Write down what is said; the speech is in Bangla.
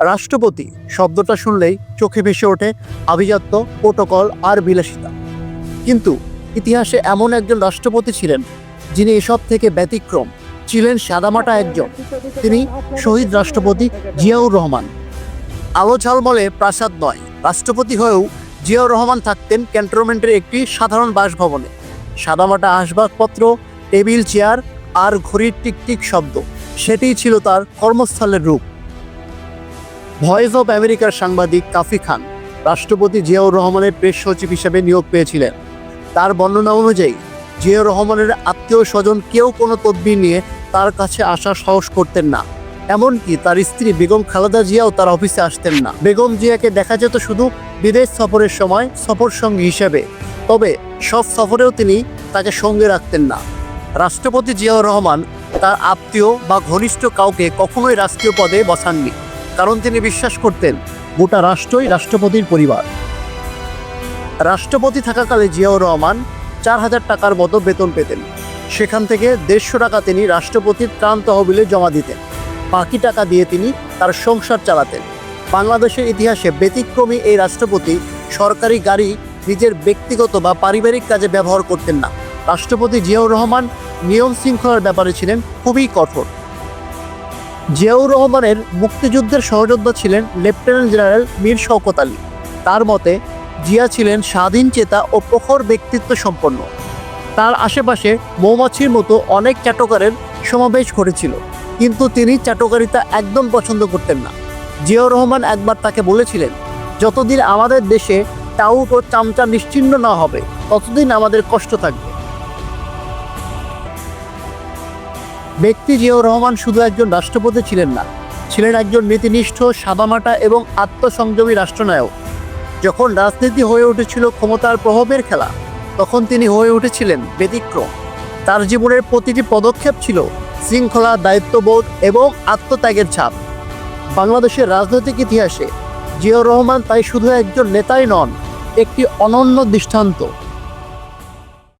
রাষ্ট্রপতি শব্দটা শুনলেই চোখে ভেসে ওঠে আভিজাত্য, প্রোটোকল আর বিলাসিতা। কিন্তু ইতিহাসে এমন একজন রাষ্ট্রপতি ছিলেন যিনি এসব থেকে ব্যতিক্রম। ছিলেন সাদামাটা একজন। তিনি শহীদ রাষ্ট্রপতি জিয়াউর রহমান। আলো ঝালমলে প্রাসাদ নয়। রাষ্ট্রপতি হয়েও জিয়াউর রহমান থাকতেন ক্যান্টনমেন্টের একটি সাধারণ বাসভবনে। সাদামাটা আসবাবপত্র, টেবিল, চেয়ার আর ঘড়ির টিকটিক শব্দ, সেটিই ছিল তার কর্মস্থলের রূপ। ভয়েস অব আমেরিকার সাংবাদিক কাফি খান রাষ্ট্রপতি জিয়াউর রহমানের প্রেস সচিব হিসেবে নিয়োগ পেয়েছিলেন। তার বর্ণনা অনুযায়ী, জিয়াউর রহমানের আত্মীয় স্বজন কেউ কোনো তদবির নিয়ে তার কাছে আসা সাহস করতেন না। এমনকি তার স্ত্রী বেগম খালেদা জিয়াও তার অফিসে আসতেন না। বেগম জিয়াকে দেখা যেত শুধু বিদেশ সফরের সময় সফর সঙ্গী হিসেবে। তবে সব সফরেও তিনি তাকে সঙ্গে রাখতেন না। রাষ্ট্রপতি জিয়াউর রহমান তার আত্মীয় বা ঘনিষ্ঠ কাউকে কখনোই রাষ্ট্রীয় পদে বসাননি। কারণ তিনি বিশ্বাস করতেন, গোটা রাষ্ট্রই রাষ্ট্রপতির পরিবার। রাষ্ট্রপতি থাকাকালে জিয়াউর রহমান চার হাজার টাকার মতো বেতন পেতেন। সেখান থেকে দেড়শো টাকা তিনি রাষ্ট্রপতির ত্রাণ তহবিলে জমা দিতেন। বাকি টাকা দিয়ে তিনি তার সংসার চালাতেন। বাংলাদেশের ইতিহাসে ব্যতিক্রমী এই রাষ্ট্রপতি সরকারি গাড়ি নিজের ব্যক্তিগত বা পারিবারিক কাজে ব্যবহার করতেন না। রাষ্ট্রপতি জিয়াউর রহমান নিয়ম শৃঙ্খলার ব্যাপারে ছিলেন খুবই কঠোর। জিয়াউর রহমানের মুক্তিযুদ্ধের সহযোদ্ধা ছিলেন লেফটেন্যান্ট জেনারেল মীর শওকত আলী। তার মতে, জিয়া ছিলেন স্বাধীন চেতা ও প্রখর ব্যক্তিত্ব সম্পন্ন। তার আশেপাশে মৌমাছির মতো অনেক চাটকারের সমাবেশ ঘটেছিল, কিন্তু তিনি চাটকারিতা একদম পছন্দ করতেন না। জিয়াউর রহমান একবার তাকে বলেছিলেন, যতদিন আমাদের দেশে টাউট ও চামচা নিশ্চিন্ন না হবে, ততদিন আমাদের কষ্ট থাকবে। ব্যক্তি জিয়াউর রহমান শুধু একজন রাষ্ট্রপতি ছিলেন না, ছিলেন একজন নীতিনিষ্ঠ, সাদামাটা এবং আত্মসংযমী রাষ্ট্রনায়ক। যখন রাজনীতি হয়ে উঠেছিল ক্ষমতার প্রভাবের খেলা, তখন তিনি হয়ে উঠেছিলেন ব্যতিক্রম। তার জীবনের প্রতিটি পদক্ষেপ ছিল শৃঙ্খলা, দায়িত্ববোধ এবং আত্মত্যাগের ছাপ। বাংলাদেশের রাজনৈতিক ইতিহাসে জিয়াউর রহমান তাই শুধু একজন নেতাই নন, একটি অনন্য দৃষ্টান্ত।